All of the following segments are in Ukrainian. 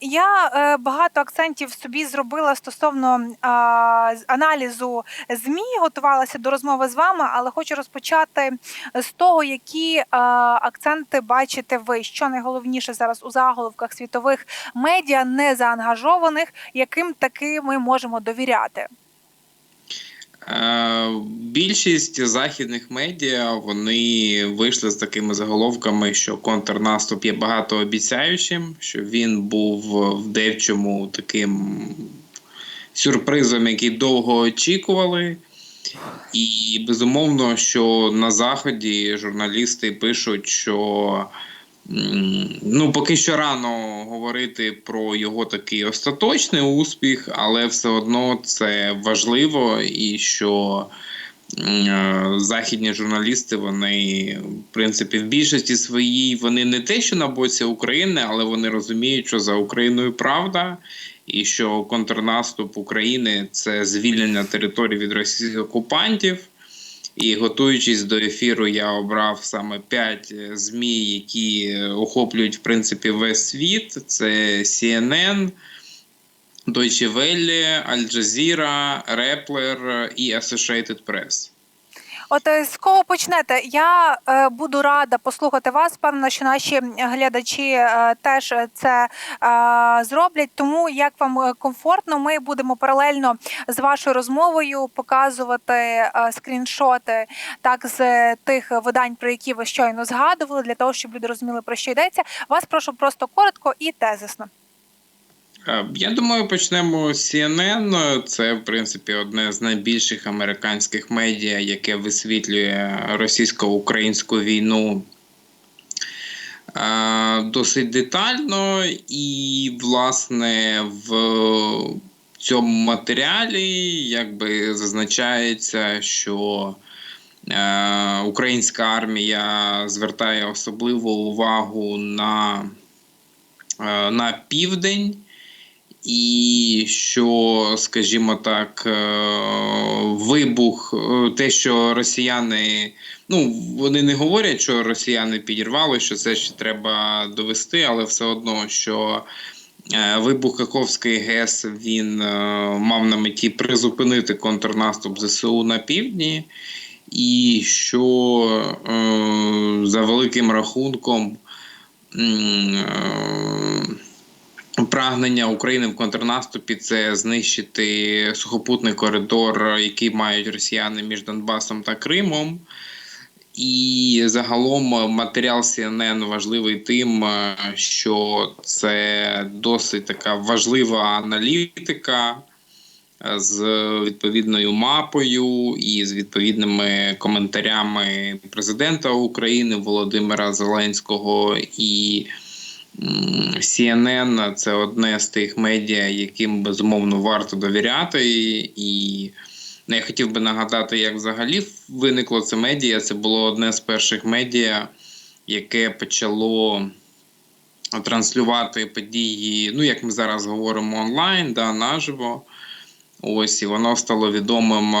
Я е, багато акцентів собі зробила стосовно е, аналізу ЗМІ, готувалася до розмови з вами, але хочу розпочати з того, які е, акценти бачите ви. Що найголовніше зараз у заголовках світових медіа не заангажованих, яким таки ми можемо довіряти. Е, Більшість західних медіа вони вийшли з такими заголовками, що контрнаступ є багатообіцяючим, що він був в девчому таким сюрпризом, який довго очікували. І безумовно, що на заході журналісти пишуть, що ну, поки що рано говорити про його такий остаточний успіх, але все одно це важливо і що. е, Західні журналісти, вони, в принципі, в більшості своїй вони не те, що на боці України, але вони розуміють, що за Україною правда, і що контрнаступ України це звільнення території від російських окупантів. І готуючись до ефіру, я обрав саме п'ять е, змі, які е, охоплюють в принципі весь світ. Це CNN, Deutsche Welle, Al Jazeera, Rappler і Associated Press. От е, з кого почнете? Я е, буду рада послухати вас. Певно, що наші глядачі е, теж це е, зроблять. Тому як вам е, комфортно, ми будемо паралельно з вашою розмовою показувати е, скріншоти так з тих видань, про які ви щойно згадували, для того, щоб люди розуміли про що йдеться. Вас прошу просто коротко і тезисно. Е, Я думаю, почнемо з CNN. Це, в принципі, одне з найбільших американських медіа, яке висвітлює російсько-українську війну е, досить детально. І, власне, в цьому матеріалі якби зазначається, що е, українська армія звертає особливу увагу на, на південь. І що, скажімо так, е, вибух, е, те, що росіяни, ну вони не говорять, що росіяни підірвали, що це ще треба довести, але все одно, що е, вибух Каховської ГЕС він мав на меті призупинити контрнаступ ЗСУ на півдні, і що за великим рахунком. Прагнення України в контрнаступі це знищити сухопутний коридор, який мають росіяни між Донбасом та Кримом. І загалом матеріал CNN важливий тим, е, що це досить така важлива аналітика е, з відповідною мапою і з відповідними коментарями президента України Володимира Зеленського і. CNN – це одне з тих медіа, яким безумовно варто довіряти. І ну, я хотів би нагадати, як взагалі виникло це медіа. Це було одне з перших медіа, яке почало транслювати події, ну як ми зараз говоримо, онлайн, да, наживо. Ось і воно стало відомим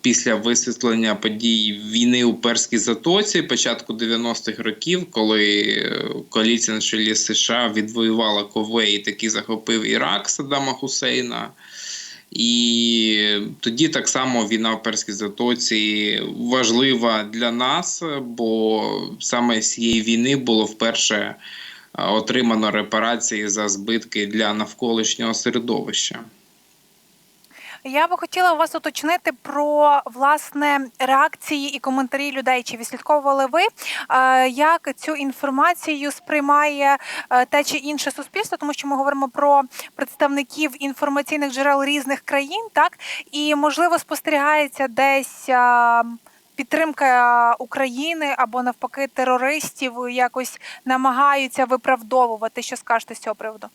після висвітлення подій війни у Перській затоці, початку 90-х років, коли е, коаліція на чолі США відвоювала Ковей таки захопив Ірак Саддама Хусейна. І тоді так само війна в Перській затоці важлива для нас, бо саме з цієї війни було вперше отримано репарації за збитки для навколишнього середовища. Я би хотіла вас уточнити про власне реакції і коментарі людей. Чи відслідковували ви, е, як цю інформацію сприймає е, те чи інше суспільство, тому що ми говоримо про представників інформаційних джерел різних країн, так і можливо спостерігається десь. е, Підтримка України або навпаки терористів якось намагаються виправдовувати. Що скажете з цього приводу?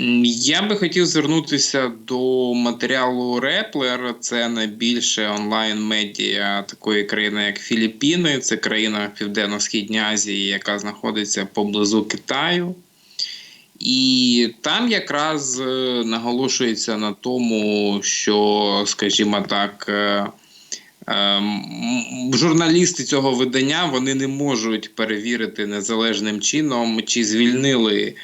Я би хотів звернутися до матеріалу Реплер. Це найбільше онлайн-медіа такої країни, як Філіппіни. Це країна Південно-Східній Азії, яка знаходиться поблизу Китаю. І там якраз е, наголошується на тому, що, скажімо так, е, ем, журналісти цього видання вони не можуть перевірити незалежним чином, чи звільнили е,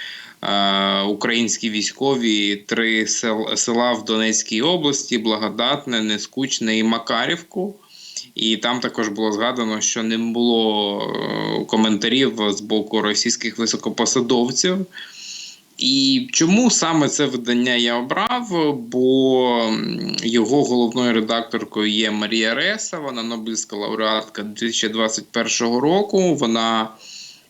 українські військові три сел, села в Донецькій області: Благодатне, Нескучне і Макарівку. І там також було згадано, що не було е, коментарів з боку російських високопосадовців. І чому саме це видання я обрав? Бо його головною редакторкою є Марія Реса, вона Нобелівська лауреатка 2021 року. Вона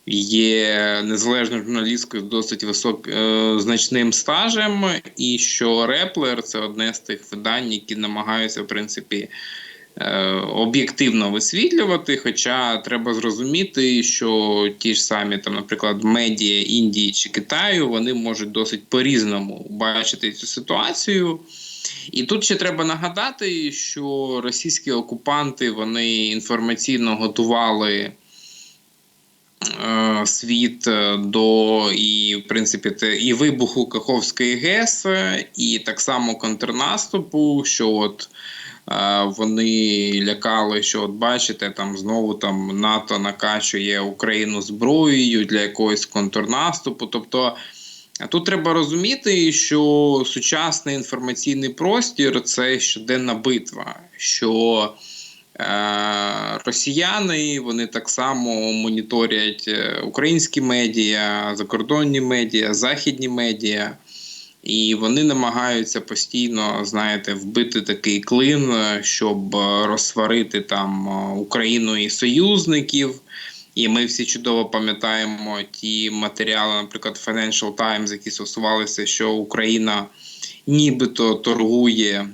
є незалежною журналісткою з досить висок, е, значним стажем. І що Реплер це одне з тих видань, які намагаються, в принципі, е, об'єктивно висвітлювати. Хоча треба зрозуміти, що ті ж самі, там, наприклад, медіа Індії чи Китаю, вони можуть досить по-різному бачити цю ситуацію. І тут ще треба нагадати, що російські окупанти вони інформаційно готували світ е, до і, в принципі, те- і вибуху Каховської ГЕС, е, і так само контрнаступу, що от е, вони лякали, що от бачите, там знову там НАТО накачує Україну зброєю для якогось контрнаступу. Тобто тут треба розуміти, що сучасний інформаційний простір це щоденна битва. що Е, Росіяни вони так само моніторять е, українські медіа, закордонні медіа, західні медіа, і вони намагаються постійно, знаєте, вбити такий клин, е, щоб е, розсварити там е, Україну і союзників. І ми всі чудово пам'ятаємо ті матеріали, наприклад, Financial Times, які стосувалися, що Україна нібито торгує е,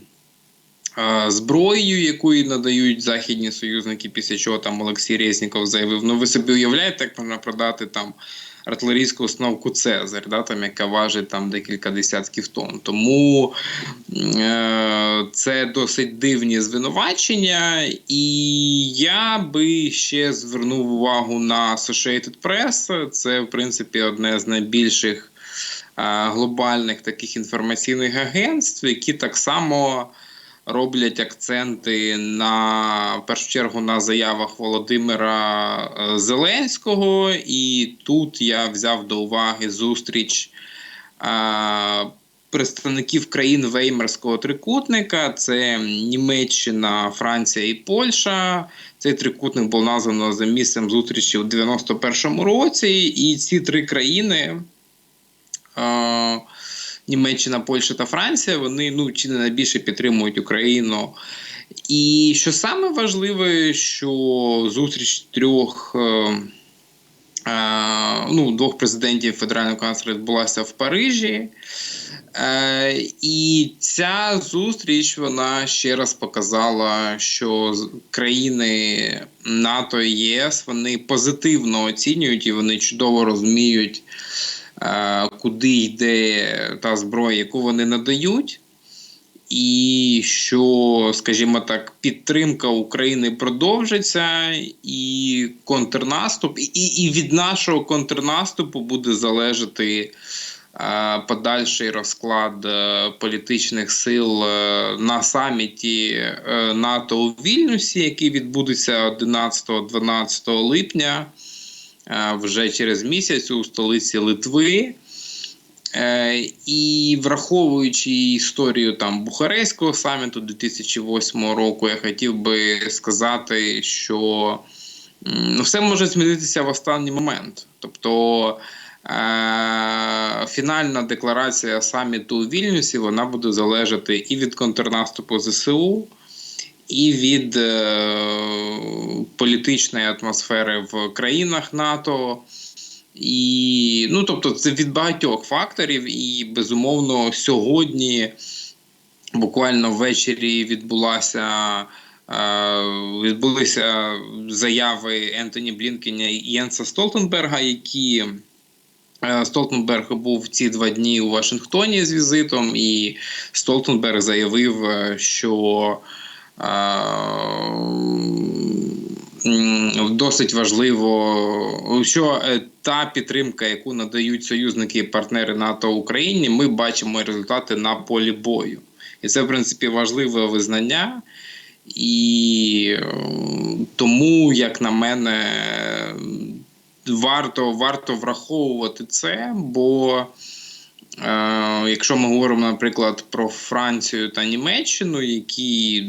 зброєю, яку надають західні союзники, після чого там Олексій Резніков заявив: ну ви собі уявляєте, як можна продати там артилерійську установку Цезарь, да, там, яка важить там декілька десятків тонн. Тому е, це досить дивні звинувачення, і я би ще звернув увагу на Associated Press. Це, в принципі, одне з найбільших е, глобальних таких інформаційних агентств, які так само роблять акценти на в першу чергу на заявах Володимира е, Зеленського. І тут я взяв до уваги зустріч е, представників країн Веймарського трикутника: це Німеччина, Франція і Польща. Цей трикутник був названо за місцем зустрічі у 91-му році, і ці три країни. е, Німеччина, Польща та Франція, вони ну чи не найбільше підтримують Україну. І що саме важливе, що зустріч трьох е, е, ну, двох президентів федерального канцлера відбулася в Парижі. Е, і ця зустріч вона ще раз показала, що країни НАТО і ЄС вони позитивно оцінюють і вони чудово розуміють, куди йде та зброя, яку вони надають. І що, скажімо так, підтримка України продовжиться, і контрнаступ, і, і від нашого контрнаступу буде залежати е, подальший розклад е, політичних сил е, на саміті е, НАТО у Вільнюсі, який відбудеться 11-12 липня, е, вже через місяць у столиці Литви. Е, і враховуючи історію там Бухарестського саміту 2008 року, я хотів би сказати, що ну, все може змінитися в останній момент. Тобто е, фінальна декларація саміту у Вільнюсі вона буде залежати і від контрнаступу ЗСУ, і від е, політичної атмосфери в країнах НАТО. І ну, тобто, це від багатьох факторів, і безумовно, сьогодні, буквально ввечері, відбулася. е, Відбулися заяви Ентоні Блінкеня і Єнса Столтенберга, які е, Столтенберг був ці два дні у Вашингтоні з візитом, і Столтенберг заявив, що досить важливо, що е, та підтримка, яку надають союзники і партнери НАТО Україні, ми бачимо результати на полі бою. І це, в принципі, важливе визнання. І е, тому, як на мене, варто, варто враховувати це, бо якщо ми говоримо, наприклад, про Францію та Німеччину, які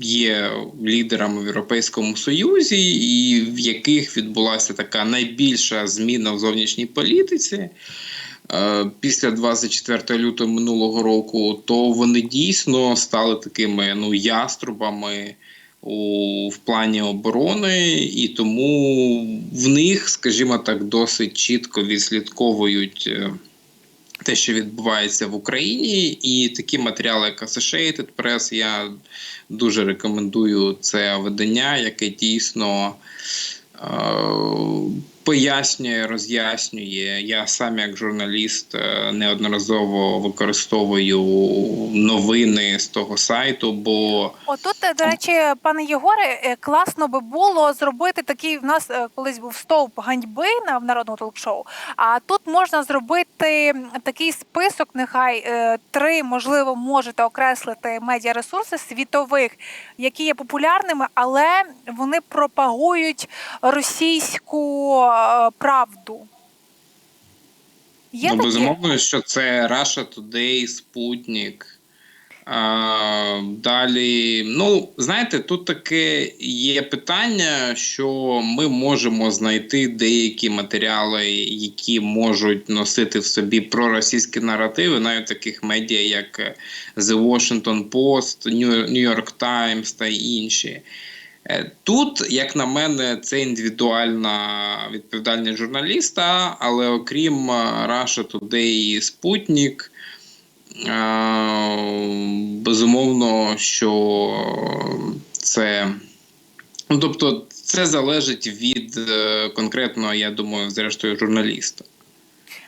є лідерами в Європейському Союзі, і в яких відбулася така найбільша зміна в зовнішній політиці. е, Після 24 лютого минулого року, то вони дійсно стали такими ну яструбами у в плані оборони, і тому в них, скажімо так, досить чітко відслідковують е, те, що відбувається в Україні, і такі матеріали, як Associated Press, я дуже рекомендую це видання, яке дійсно е, пояснює, роз'яснює. Я сам, як журналіст, е, неодноразово використовую новини з того сайту, бо Отут, е, до речі, пане Єгоре, е, класно би було зробити такий. В нас колись був стовп ганьби на народному толк-шоу. А тут можна зробити такий список. Нехай три, можливо, можете окреслити медіаресурси світових, які є популярними, але вони пропагують російську правду. Є ну, такі? безумовно, що це Russia Today, Спутник. А, далі, ну, знаєте, тут таке є питання, що ми можемо знайти деякі матеріали, які можуть носити в собі проросійські наративи, навіть таких медіа, як е, The Washington Post, New York Times та інші. Е, Тут, як на мене, це індивідуальна відповідальність журналіста, але окрім е, Russia Today і Спутник, е, безумовно, що це. Ну, тобто, це залежить від конкретного, я думаю, зрештою, журналіста.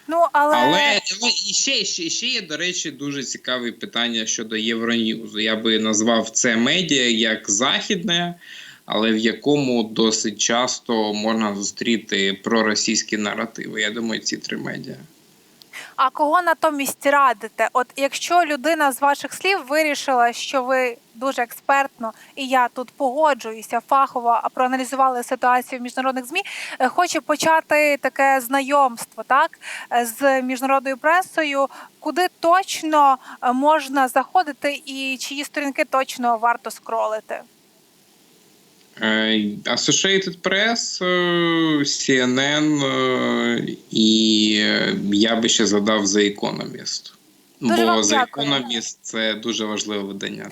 Ну але, Але, і ще, ще, ще є, до речі, дуже цікаве питання щодо Євроньюзу. Я би назвав це медіа як західне, але в якому досить часто можна зустріти проросійські наративи. Я думаю, ці три медіа. А кого натомість радите? От якщо людина з ваших слів вирішила, що ви дуже експертно, і я тут погоджуюся фахово, проаналізували ситуацію в міжнародних змі, е, хоче почати таке знайомство, так е, з міжнародною пресою, куди точно е, можна заходити, і чиї сторінки точно варто скролити? Е, Associated Press, е, CNN е, і я би ще задав The Economist. Дуже Бо вам The. Economist – це дуже важливе видання.